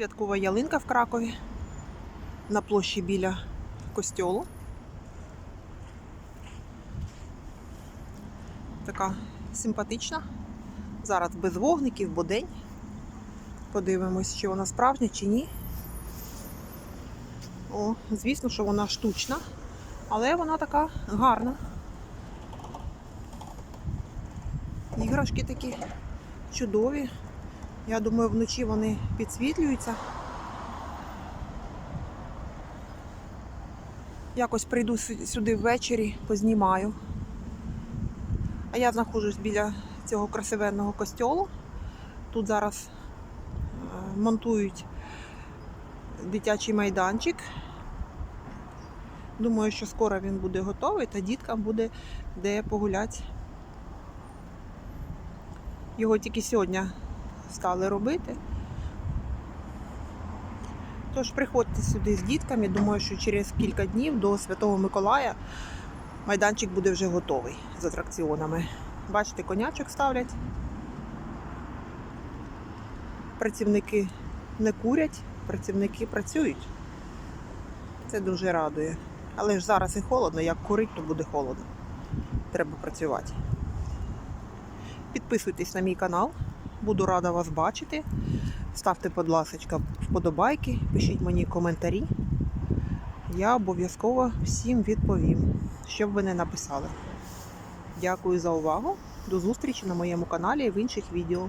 Святкова ялинка в Кракові на площі біля костьолу. Така симпатична. Зараз без вогників, бо день. Подивимось, чи вона справжня, чи ні. О, звісно, що вона штучна, але вона така гарна. Іграшки такі чудові. Я думаю, вночі вони підсвітлюються. Якось прийду сюди ввечері, познімаю. А я знаходжусь біля цього красивенного костьолу. Тут зараз е, монтують дитячий майданчик. Думаю, що скоро він буде готовий, та діткам буде де погуляти. Його тільки сьогодні стали робити. Тож приходьте сюди з дітками. Думаю, що через кілька днів до Святого Миколая майданчик буде вже готовий з атракціонами. Бачите, конячок ставлять. Працівники не курять, працівники працюють. Це дуже радує. Але ж зараз і холодно, як курить, то буде холодно. Треба працювати. Підписуйтесь на мій канал. Буду рада вас бачити. Ставте, будь ласка, вподобайки, пишіть мені коментарі. Я обов'язково всім відповім, що б ви не написали. Дякую за увагу. До зустрічі на моєму каналі і в інших відео.